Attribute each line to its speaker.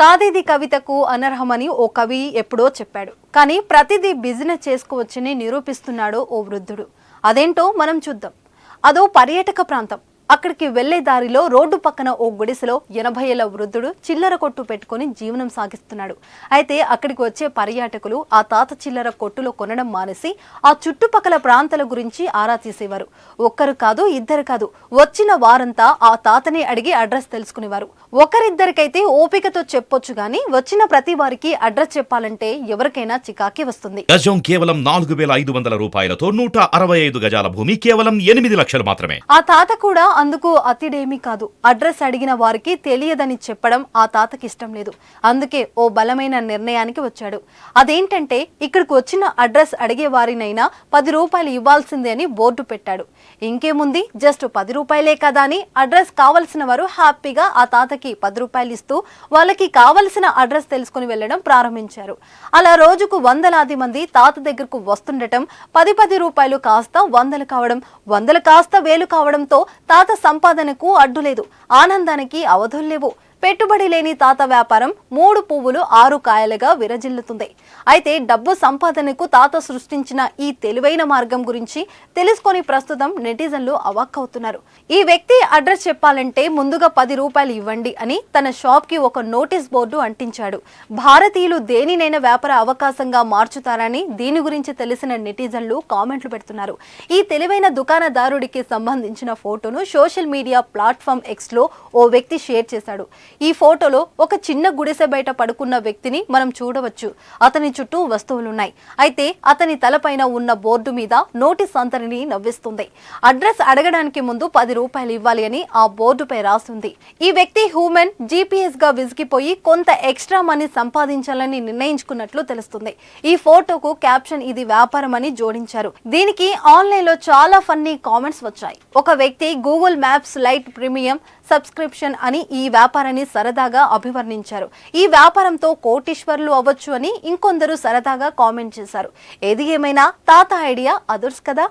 Speaker 1: కాదేది కవితకు అనర్హమని ఓ కవి ఎప్పుడో చెప్పాడు. కానీ ప్రతిదీ బిజినెస్ చేసుకోవచ్చని నిరూపిస్తున్నాడు ఓ వృద్ధుడు. అదేంటో మనం చూద్దాం. అదో పర్యాటక ప్రాంతం. అక్కడికి వెళ్ళే దారిలో రోడ్డు పక్కన ఓ గుడిసెలో ఎనభై ఏళ్ళ వృద్ధుడు చిల్లర కొట్టు పెట్టుకుని జీవనం సాగిస్తున్నాడు. అయితే అక్కడికి వచ్చే పర్యాటకులు ఆ తాత చిల్లర కొట్టులో కొనడం మానేసి ఆ చుట్టుపక్కల ప్రాంతాల గురించి ఆరా తీసేవారు. ఒక్కరు కాదు ఇద్దరు కాదు. వచ్చిన వారంతా ఆ తాతని అడిగి అడ్రస్ తెలుసుకునేవారు. ఒకరిద్దరికైతే ఓపికతో చెప్పొచ్చు గాని వచ్చిన ప్రతి వారికి అడ్రస్ చెప్పాలంటే ఎవరికైనా చికాకి వస్తుంది.
Speaker 2: గజం కేవలం నాలుగు వేల ఐదు వందల రూపాయలతో నూట అరవై ఐదు గజాల భూమి కేవలం ఎనిమిది లక్షలు మాత్రమే.
Speaker 1: ఆ తాత కూడా అందుకు అతిడేమీ కాదు. అడ్రస్ అడిగిన వారికి తెలియదని చెప్పడం ఆ తాతకి ఇష్టం లేదు. అందుకే ఓ బలమైన నిర్ణయానికి వచ్చాడు. అదేంటంటే ఇక్కడికి వచ్చిన అడ్రస్ అడిగే వారినైనా పది రూపాయలు ఇవ్వాల్సిందే అని బోర్డు పెట్టాడు. ఇంకేముంది? జస్ట్ పది రూపాయలే కదా అని అడ్రస్ కావలసిన వారు హ్యాపీగా ఆ తాతకి పది రూపాయలు ఇస్తూ వాళ్ళకి కావలసిన అడ్రస్ తెలుసుకుని వెళ్ళడం ప్రారంభించారు. అలా రోజుకు వందలాది మంది తాత దగ్గరకు వస్తుండటం పది పది రూపాయలు కాస్త వందలు కావడం వందలు కాస్త వేలు కావడంతో తాత సంపాదనకు అడ్డు లేదు. ఆనందానికి అవధులు లేవు. పెట్టుబడి లేని తాత వ్యాపారం మూడు పువ్వులు ఆరు కాయలుగా విరజిల్లుతుంది. అయితే డబ్బు సంపాదనకు తాత సృష్టించిన ఈ తెలివైన మార్గం గురించి తెలుసుకొని ప్రస్తుతం నెటిజన్లు అవాక్కవుతున్నారు. ఈ వ్యక్తి అడ్రస్ చెప్పాలంటే ముందుగా పది రూపాయలు ఇవ్వండి అని తన షాప్కి ఒక నోటీస్ బోర్డు అంటించాడు. భారతీయులు దేనినైనా వ్యాపార అవకాశంగా మార్చుతారని దీని గురించి తెలిసిన నెటిజన్లు కామెంట్లు పెడుతున్నారు. ఈ తెలివైన దుకాణదారుడికి సంబంధించిన ఫోటోను సోషల్ మీడియా ప్లాట్ఫామ్ ఎక్స్లో ఓ వ్యక్తి షేర్ చేశాడు. ఈ ఫోటోలో ఒక చిన్న గుడిసె బయట పడుకున్న వ్యక్తిని మనం చూడవచ్చు. అతని చుట్టూ వస్తువులున్నాయి. అయితే అతని తలపైన ఉన్న బోర్డు మీద నోటీస్ అంతరిని నవ్విస్తుంది. అడ్రస్ అడగడానికి ముందు పది రూపాయలు ఇవ్వాలి అని ఆ బోర్డుపై రాసింది ఈ వ్యక్తి హ్యూమెన్ జీపీఎస్గా విసిగిపోయి కొంత ఎక్స్ట్రా మనీ సంపాదించాలని నిర్ణయించుకున్నట్లు తెలుస్తుంది. ఈ ఫోటోకు క్యాప్షన్ ఇది వ్యాపారం అని జోడించారు. దీనికి ఆన్లైన్లో చాలా ఫన్నీ కామెంట్స్ వచ్చాయి. ఒక వ్యక్తి Google maps lite premium subscription అని ఈ వ్యాపారాన్ని సరదాగా అభివర్ణించారు. ఈ వ్యాపారంతో కోటీశ్వర్లు అవ్వచ్చు అని ఇంకొందరు సరదాగా కామెంట్ చేశారు. ఏది ఏమైనా తాత ఐడియా అదుర్స్ కదా?